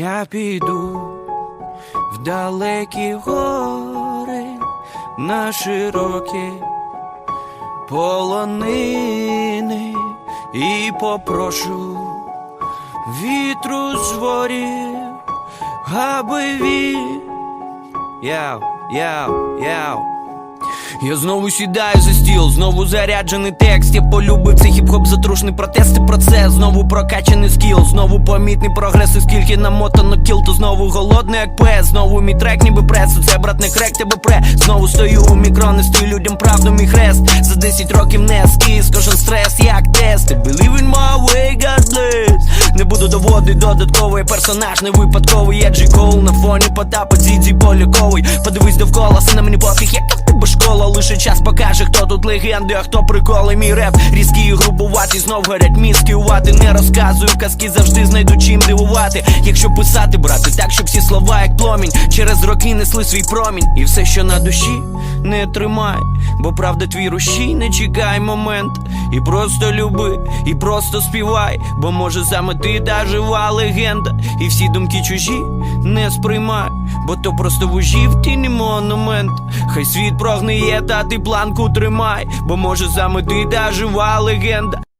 Я піду в далекі гори на широкі полонини і попрошу вітру з ворів, аби він Яу, яу, яу. Я знову сідаю за стіл, знову заряджений текст. Я полюбив цей хіп-хоп затрушний протест і процес. Знову прокачаний скіл, знову помітний прогрес. І скільки намотано кіл, то знову голодний як пес. Знову мій трек, ніби прес. Це брат не крек, тебе пре. Знову стою у мікро, нестую людям правду, мій хрест. За 10 років не скіз, кожен стрес, як тест. I believe in my way, God bless Не буду доводити додатковий персонаж, не випадковий. Я Джей Кол на фоні Потапа, Дзідзі Поляковий. Подивись довкола, все на мені пофіг, яка в тебе школа. Лише час покаже, хто тут легенди, а хто приколи. Мій реп різкий і грубуватий, знов горять мізки увати. Не розказую казки, завжди знайду чим дивувати. Якщо писати, брати, так, щоб всі слова, як пломінь, через роки несли свій промінь. І все, що на душі, не тримай, бо правда твій рушій, не чекай момент. І просто люби, і просто співай, бо може саме ти та жива легенда. І всі думки чужі не сприймай, бо то просто вужів, в тіні монумент. Хай світ прогниє, та ти планку тримай, бо може саме ти та жива легенда.